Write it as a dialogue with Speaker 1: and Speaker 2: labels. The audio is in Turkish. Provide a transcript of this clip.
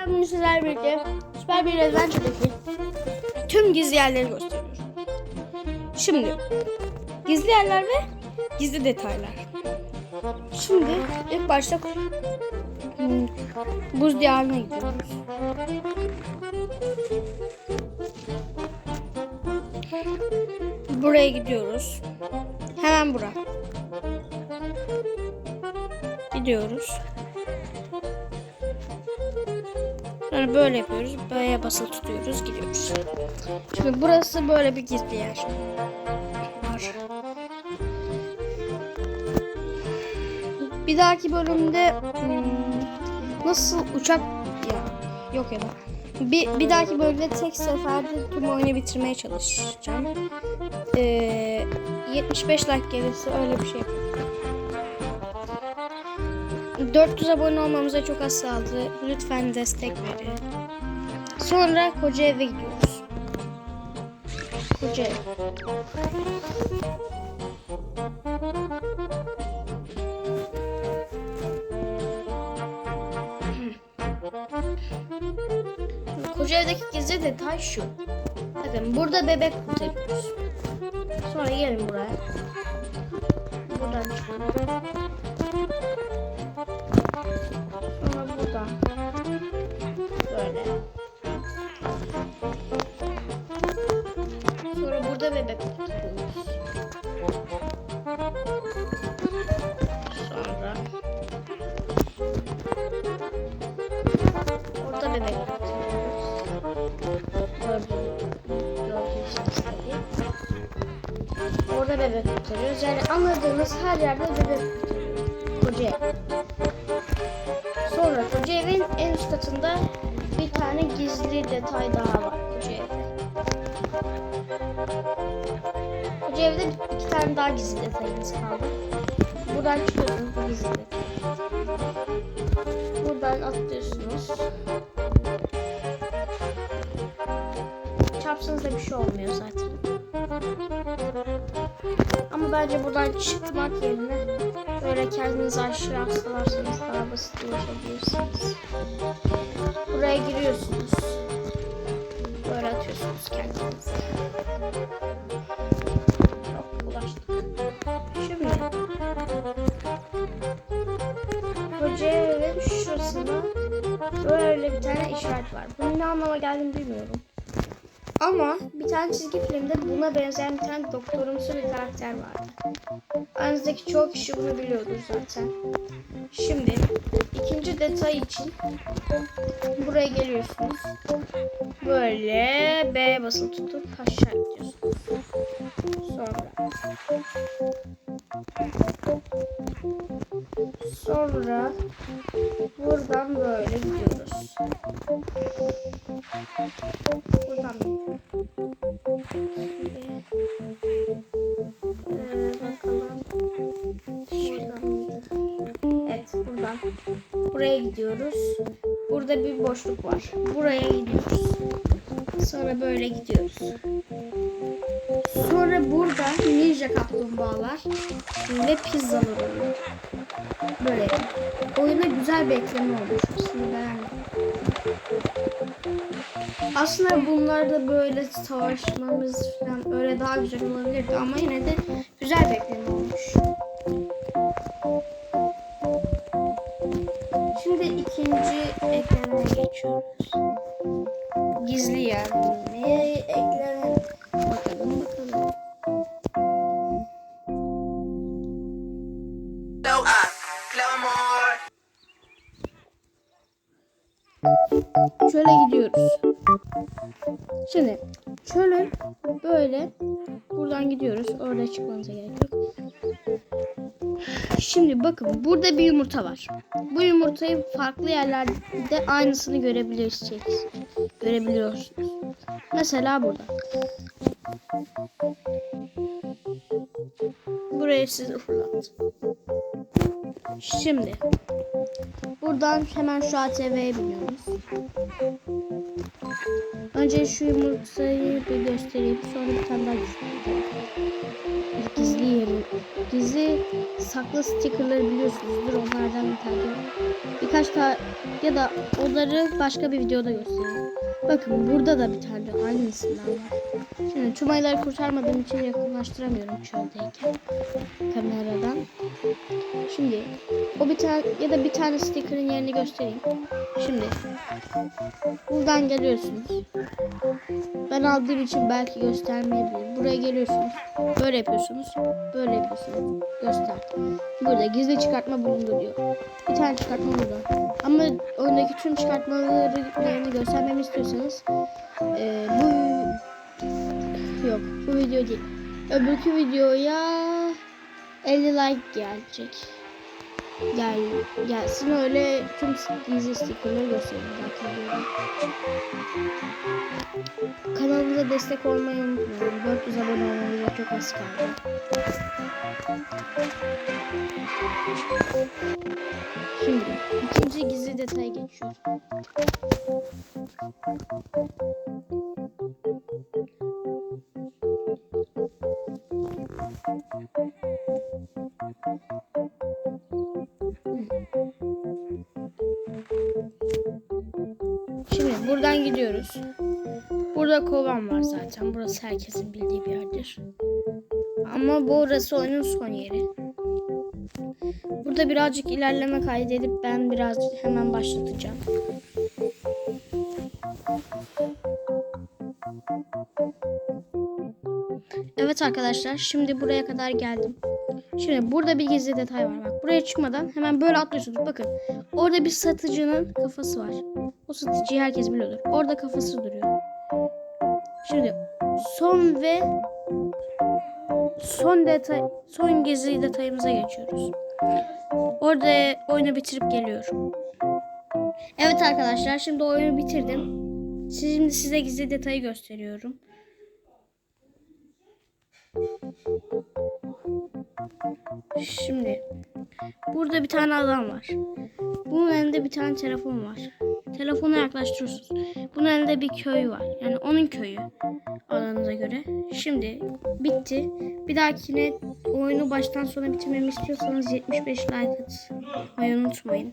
Speaker 1: Ben bugün sizlerle birlikte Süper bir Adventure'daki tüm gizli yerleri gösteriyorum. Şimdi gizli yerler ve gizli detaylar. Şimdi ilk başta hmm, buz diyarına gidiyoruz. Buraya gidiyoruz. Hemen bura. Gidiyoruz. Sonra böyle yapıyoruz. Böyle basılı tutuyoruz. Gidiyoruz. Şimdi burası böyle bir gizli yer. Var. Bir dahaki bölümde hmm, nasıl uçak ya yok ya da bir, bir dahaki bölümde tek seferde tüm oyunu bitirmeye çalışacağım. Ee, 75 like gelirse öyle bir şey yapacağım. 400 abone olmamıza çok az kaldı. Lütfen destek verin. Sonra koca eve gidiyoruz. Koca ev. Koca evdeki gizli detay şu. Bakın burada bebek kurtarıyoruz. Sonra gelin buraya. Buradan çıkalım. Sonra buradan. Böyle. Sonra burada bebek tutuyoruz. Sonra orada bebek tutuyoruz. Gördüğünüz gibi. Orada bebek tutuyoruz. Yani anladığınız her yerde bebek tutuyoruz. Koca evin en üst katında bir tane gizli detay daha var koca evde. Koca evde iki tane daha gizli detayımız kaldı. Buradan çıkıyorsunuz bu gizli detay. Buradan atlıyorsunuz. Çarpsanız da bir şey olmuyor zaten. Ama bence buradan çıkmak yerine böyle kendinizi aşağı salarsanız daha basit ulaşabilirsiniz. Buraya giriyorsunuz. Böyle atıyorsunuz kendinizi. Çok ulaştık. Şimdi koca evin şurasında böyle bir tane işaret var. Bunun ne anlama geldiğini bilmiyorum. Ama bir tane çizgi filmde buna benzeyen bir tane doktorumsu bir karakter vardı. Aranızdaki çoğu kişi bunu biliyordur zaten. Şimdi ikinci detay için buraya geliyorsunuz. Böyle B basılı tutup aşağı gidiyorsunuz. Sonra sonra buradan böyle gidiyoruz. Buradan gidiyoruz. Buraya gidiyoruz. Burada bir boşluk var. Buraya gidiyoruz. Sonra böyle gidiyoruz. Sonra burada ninja kaplumbağalar ve pizzalar oluyor. Böyle. Oyuna güzel bir ekleme olmuş. Aslında beğendim. Aslında bunlarda böyle savaşmamız falan öyle daha güzel olabilirdi ama yine de güzel bir ekleme olmuş. İkinci eklemeye geçiyoruz. Gizli yer. Neye eklenen? Bakalım bakalım. Şöyle gidiyoruz. Şimdi şöyle böyle buradan gidiyoruz. Orada çıkmanıza gerek yok. Şimdi bakın burada bir yumurta var. Bu yumurtayı farklı yerlerde aynısını görebilirsiniz. Görebiliyorsunuz. Mesela burada. Buraya sizi fırlat. Şimdi buradan hemen şu ATV'ye biniyoruz. Önce şu yumurtayı bir göstereyim. Sonra bir tane daha göstereyim. Gizli yeri, gizli saklı stickerları biliyorsunuzdur. Onlardan bir tane. Birkaç tane ya da onları başka bir videoda göstereyim. Bakın burada da bir tane aynısından var. Şimdi çumayları kurtarmadığım için yakınlaştıramıyorum çöldeyken kameradan. Şimdi o bir tane ya da bir tane sticker'ın yerini göstereyim. Şimdi buradan geliyorsunuz. Ben aldığım için belki göstermeyebilir. Buraya geliyorsunuz. Böyle yapıyorsunuz. Böyle yapıyorsunuz. Göster. Burada gizli çıkartma bulundu diyor. Bir tane çıkartma burada. Ama oyundaki tüm çıkartmaları göstermemi istiyorsanız eee, bu yok bu video değil. Öbürkü videoya 50 like gelecek. Gel, gelsin öyle tüm gizli stickerları göstereyim. Kanalımıza destek olmayı unutmayın. 400 abone olmamıza çok az kaldı. Şimdi ikinci gizli detaya geçiyorum. Buradan gidiyoruz. Burada kovan var zaten. Burası herkesin bildiği bir yerdir. Ama burası oyunun son yeri. Burada birazcık ilerleme kaydedip ben birazcık hemen başlatacağım. Evet arkadaşlar şimdi buraya kadar geldim. Şimdi burada bir gizli detay var. Bak buraya çıkmadan hemen böyle atlıyorsunuz. Bakın orada bir satıcının kafası var. O satıcıyı herkes biliyordur. Orada kafası duruyor. Şimdi son ve son detay son gizli detayımıza geçiyoruz. Orada oyunu bitirip geliyorum. Evet arkadaşlar şimdi oyunu bitirdim. Şimdi size gizli detayı gösteriyorum. Şimdi burada bir tane adam var. Bunun elinde bir tane telefon var. Telefonu yaklaştırıyorsunuz. Bunun elinde bir köy var. Yani onun köyü alanınıza göre. Şimdi bitti. Bir dahakine oyunu baştan sona bitirmemi istiyorsanız 75 like atmayı unutmayın.